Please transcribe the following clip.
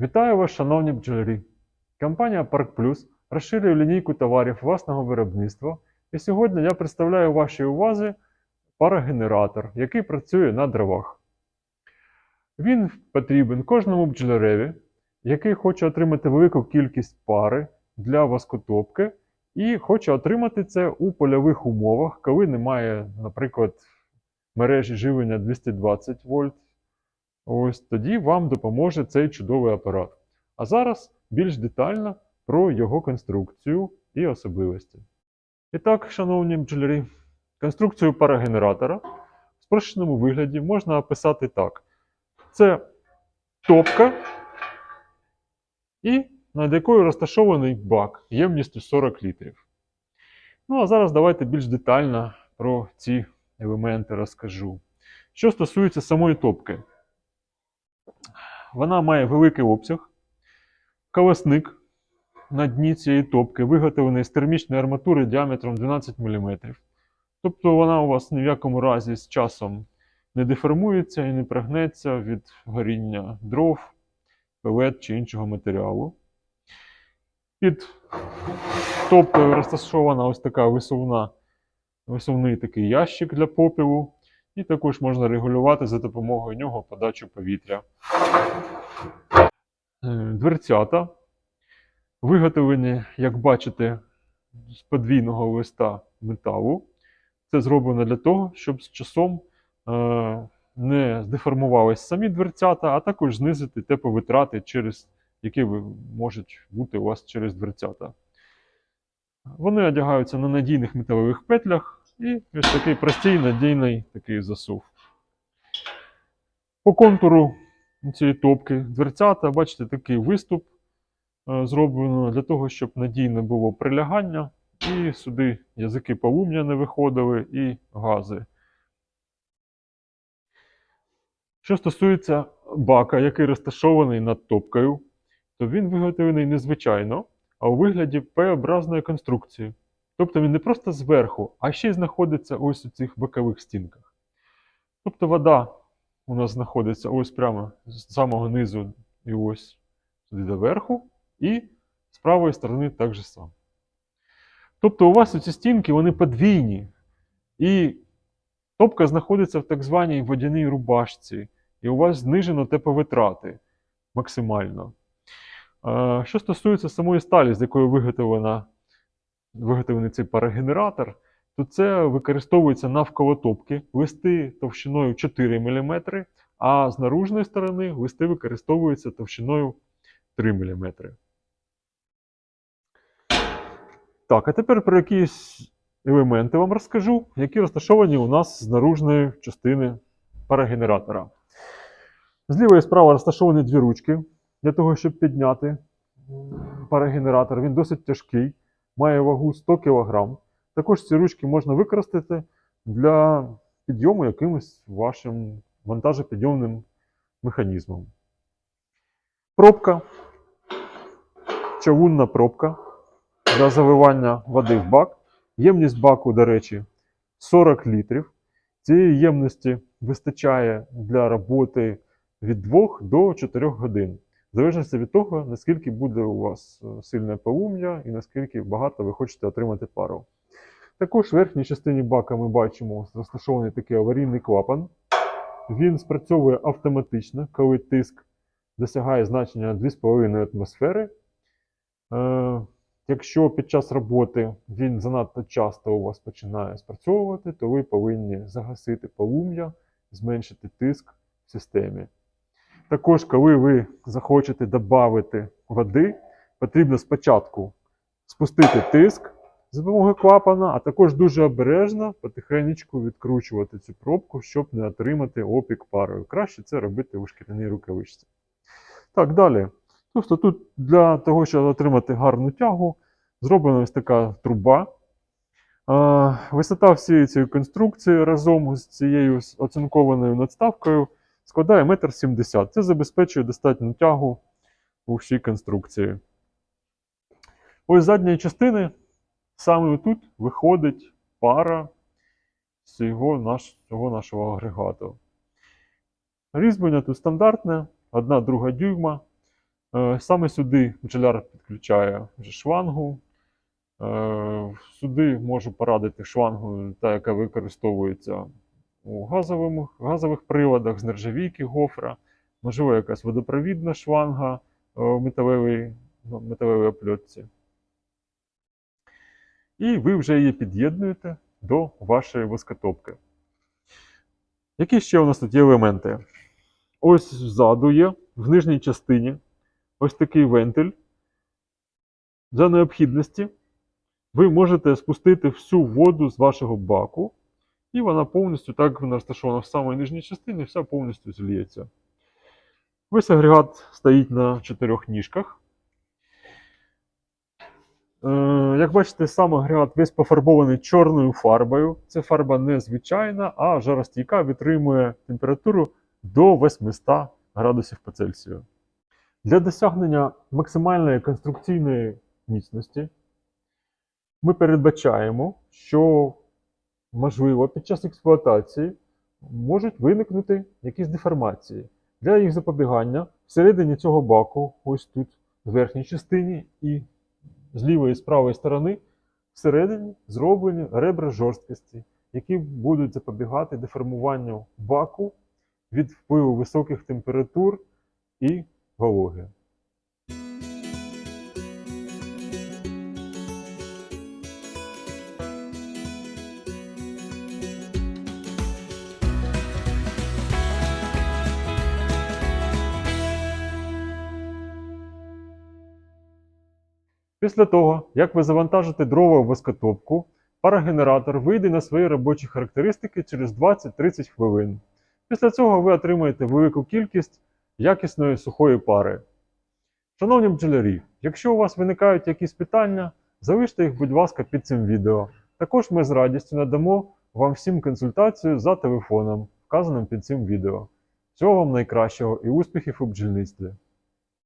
Вітаю вас, шановні бджолярі! Компанія Парк Плюс розширює лінійку товарів власного виробництва. І сьогодні я представляю вашій увазі парогенератор, який працює на дровах. Він потрібен кожному бджоляреві, який хоче отримати велику кількість пари для воскотопки і хоче отримати це у польових умовах, коли немає, наприклад, мережі живлення 220 вольт. Ось тоді вам допоможе цей чудовий апарат. А зараз більш детально про його конструкцію і особливості. І так, шановні бджолярі, конструкцію парогенератора в спрощеному вигляді можна описати так: це топка, і над якою розташований бак ємністю 40 літрів. Ну, а зараз давайте більш детально про ці елементи розкажу. Що стосується самої топки, вона має великий обсяг, колесник на дні цієї топки виготовлений з термічної арматури діаметром 12 мм. Тобто вона у вас ні в якому разі з часом не деформується і не пригнеться від горіння дров, пелет чи іншого матеріалу. Під топкою розташована ось така висувна, висувний такий ящик для попілу. І також можна регулювати за допомогою нього подачу повітря. Е, Дверцята виготовлені, як бачите, з подвійного листа металу. Це зроблено для того, щоб з часом е, не здеформувались самі дверцята, а також знизити тепловитрати, через які можуть бути у вас через дверцята. Вони одягаються на надійних металевих петлях і ось такий простий надійний такий засув. По контуру цієї топки дверцята, бачите, такий виступ е, зроблено для того, щоб надійне було прилягання, і сюди язики полум'я не виходили і гази. Що стосується бака, який розташований над топкою, то він виготовлений незвичайно, а у вигляді П-образної конструкції. Тобто він не просто зверху, а ще й знаходиться ось у цих бокових стінках. Тобто вода у нас знаходиться ось прямо з самого низу і ось сюди до верху, і з правої сторони так же само. Тобто у вас ці стінки вони подвійні. І топка знаходиться в так званій водяній рубашці, і у вас знижено тепловитрати максимально. Е, Що стосується самої сталі, з якої виготовлена, виготовлений цей парогенератор, то це використовується навколо топки листи товщиною 4 мм, а з наружної сторони листи використовуються товщиною 3 мм. Так, а тепер про якісь елементи вам розкажу, які розташовані у нас з наружної частини парогенератора. Зліва і справа розташовані дві ручки для того, щоб підняти парогенератор. Він досить тяжкий, має вагу 100 кг. Також ці ручки можна використати для підйому якимось вашим вантажопідйомним механізмом. Пробка, чавунна пробка для заливання води в бак. Ємність баку, до речі, 40 літрів. Цієї ємності вистачає для роботи від 2 до 4 годин. В залежності від того, наскільки буде у вас е, сильне полум'я і наскільки багато ви хочете отримати пару. Також в верхній частині бака ми бачимо розташований такий аварійний клапан. Він спрацьовує автоматично, коли тиск досягає значення 2,5 атмосфери. Е, Якщо під час роботи він занадто часто у вас починає спрацьовувати, то ви повинні загасити полум'я, зменшити тиск в системі. Також, коли ви захочете додати води, потрібно спочатку спустити тиск за допомогою клапана, а також дуже обережно потихеньку відкручувати цю пробку, щоб не отримати опік парою. Краще це робити у шкіряній рукавичці. Так, далі. Тобто тут для того, щоб отримати гарну тягу, зроблена ось така труба. Висота всієї цієї конструкції разом з цією оцинкованою надставкою складає 1,70 м. Це забезпечує достатню тягу у всій конструкції. Ось з задньої частини саме тут виходить пара з цього, наш, цього нашого агрегату. Різьблення тут стандартне, 1 друга дюйма. Е, Саме сюди бджоляр підключає вже шлангу. Е, Сюди можу порадити шлангу, та, яка використовується у газових, газових приладах з нержавійки гофра, можливо, якась водопровідна шланга е, в металевій, ну, металевій опльотці. І ви вже її під'єднуєте до вашої воскотопки. Які ще у нас тут є елементи? Ось ззаду є, в нижній частині, ось такий вентиль. За необхідності ви можете спустити всю воду з вашого баку, і вона повністю, так розташована в самій нижній частині, вся повністю зліється. Весь агрегат стоїть на чотирьох ніжках. Е, Як бачите, сам агрегат весь пофарбований чорною фарбою. Це фарба не звичайна, а жаростійка витримує температуру до 800 градусів по Цельсію. Для досягнення максимальної конструкційної міцності ми передбачаємо, що можливо під час експлуатації можуть виникнути якісь деформації. Для їх запобігання всередині цього баку, ось тут, в верхній частині і з лівої і з правої сторони, всередині зроблені ребра жорсткості, які будуть запобігати деформуванню баку від впливу високих температур і вологи. Після того, як ви завантажите дрова в воскотопку, парогенератор вийде на свої робочі характеристики через 20-30 хвилин. Після цього ви отримаєте велику кількість якісної сухої пари. Шановні бджолярі, якщо у вас виникають якісь питання, залиште їх, будь ласка, під цим відео. Також ми з радістю надамо вам всім консультацію за телефоном, вказаним під цим відео. Всього вам найкращого і успіхів у бджільництві!